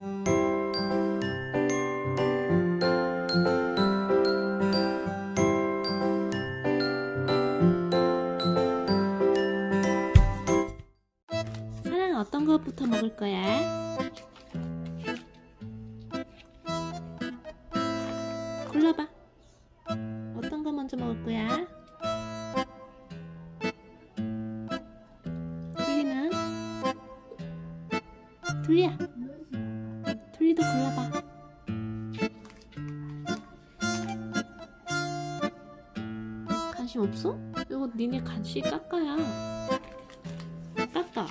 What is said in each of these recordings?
사랑 어떤 것부터 먹을 거야? 골라봐. 어떤 거 먼저 먹을 거야? 둘리는? 둘리야. 골라봐. 관심 없어? 이거 니네 간식 깎아야. 깎아.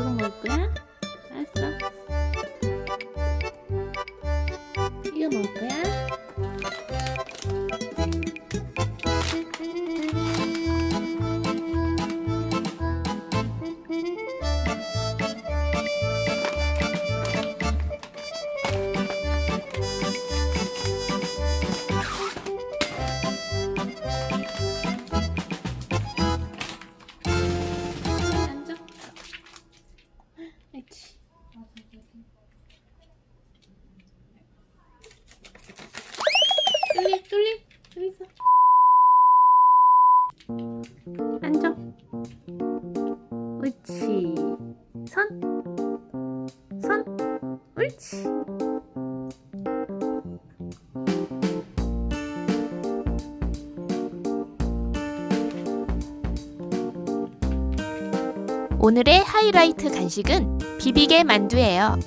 그거 먹을 거야? 오늘의 하이라이트 간식은 비비게 만두예요.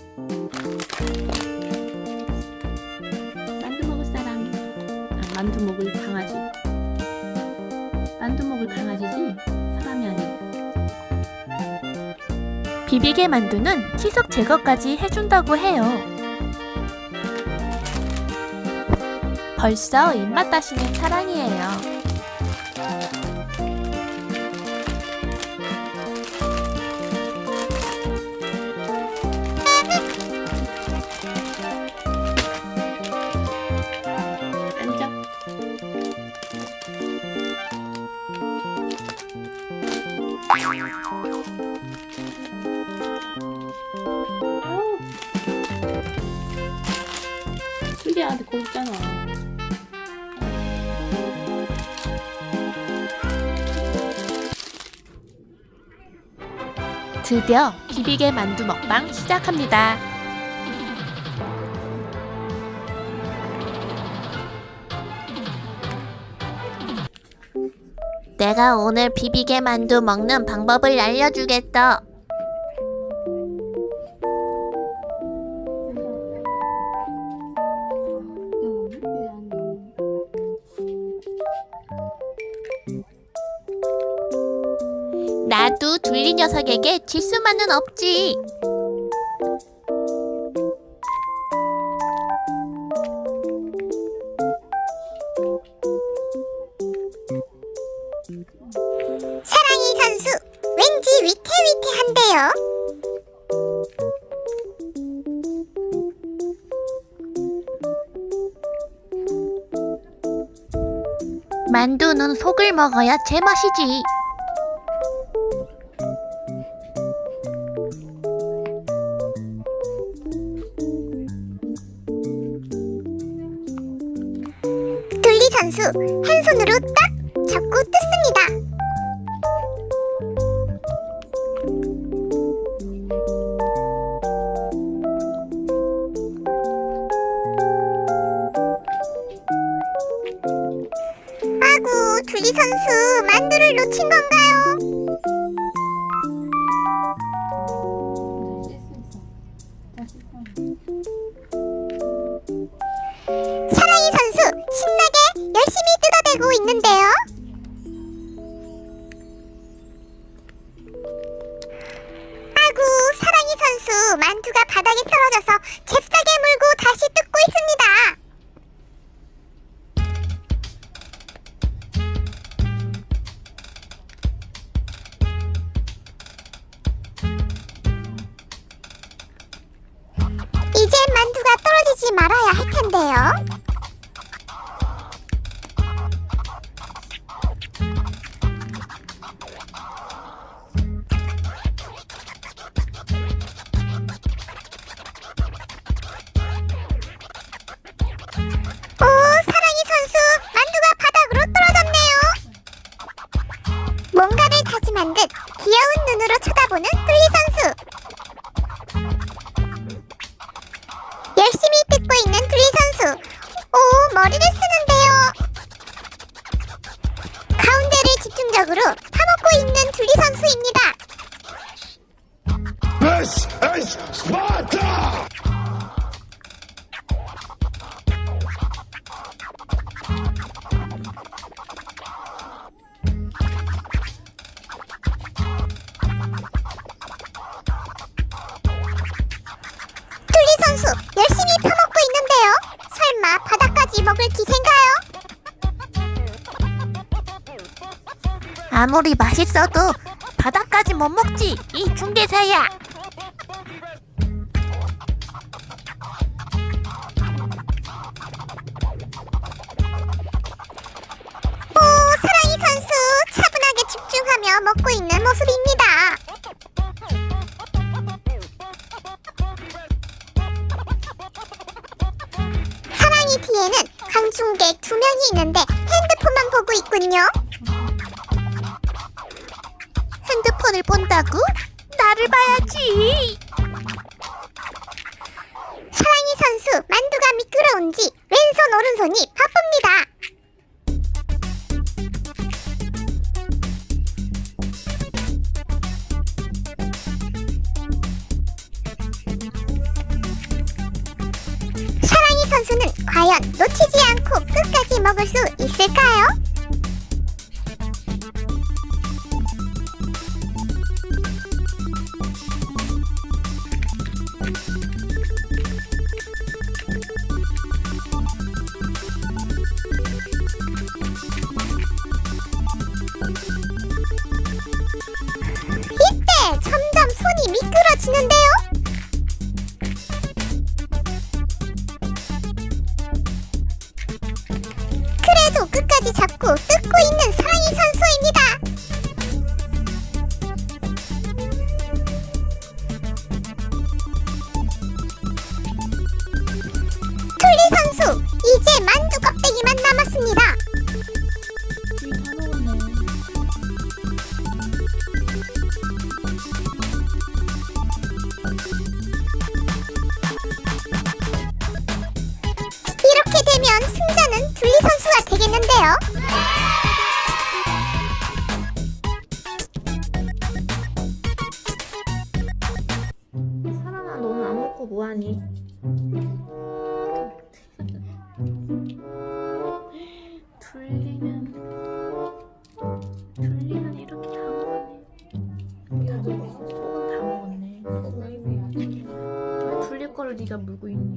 만두 먹을 사람. 아, 만두 먹을 강아지. 만두 먹을 강아지지? 사람이 아니고. 비비게 만두는 치석 제거까지 해준다고 해요. 벌써 입맛 다시는 사랑이에요. 드디어 비비게 만두 먹방 시작합니다. 내가 오늘 비비게 만두 먹는 방법을 알려주겠어. 나도 둘리 녀석에게 질 수만은 없지. 사랑이 선수 왠지 위태위태한데요. 만두는 속을 먹어야 제맛이지. 손으로 딱 잡고 뜯습니다. 아구 둘리 선수 만두를 놓친 건가 할 텐데요. 오, 사랑이 선수, 만두가 바닥으로 떨어졌네요. 뭔가를 다짐한 듯 귀여운 눈으로 쳐다보는 뚫리 선수. 아무리 맛있어도 바닥까지 못 먹지 이 중개사야. 오, 사랑이 선수 차분하게 집중하며 먹고 있는 모습입니다. 사랑이 뒤에는 강중객 두 명이 있는데 핸드폰만 보고 있군요. 핸드폰을 본다고? 나를 봐야지. 이때 점점 손이 미끄러지는데요. 선수가 되겠는데요. 사랑아 너는 안 먹고 뭐하니? 둘리는 둘리는 이렇게 다 먹었네. 다 먹었어. 속은 다 먹었네. 왜 둘리 거를 네가 물고 있니?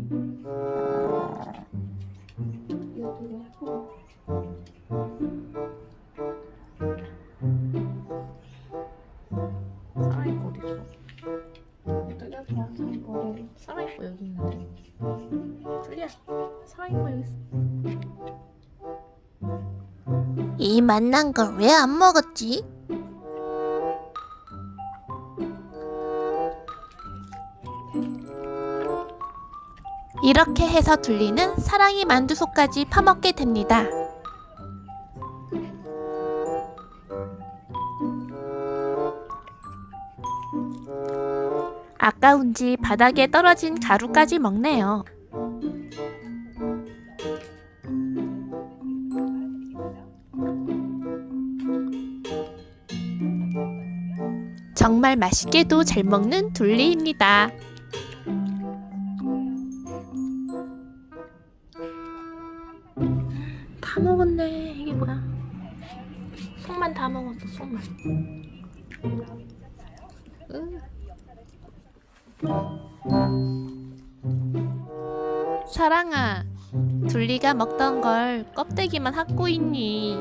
거 어디 있어? 이 만난 걸 왜 안 먹었지? 이렇게 해서 둘리는 사랑이 만두소까지 파먹게 됩니다. 아까운지 바닥에 떨어진 가루까지 먹네요. 정말 맛있게도 잘 먹는 둘리입니다. 다 먹었네. 이게 뭐야? 속만 다 먹었어. 속만. 응. 사랑아 둘리가 먹던 걸 껍데기만 하고 있니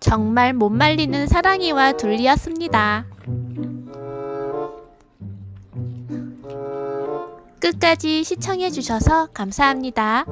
정말 못 말리는 사랑이와 둘리였습니다 끝까지 시청해주셔서 감사합니다.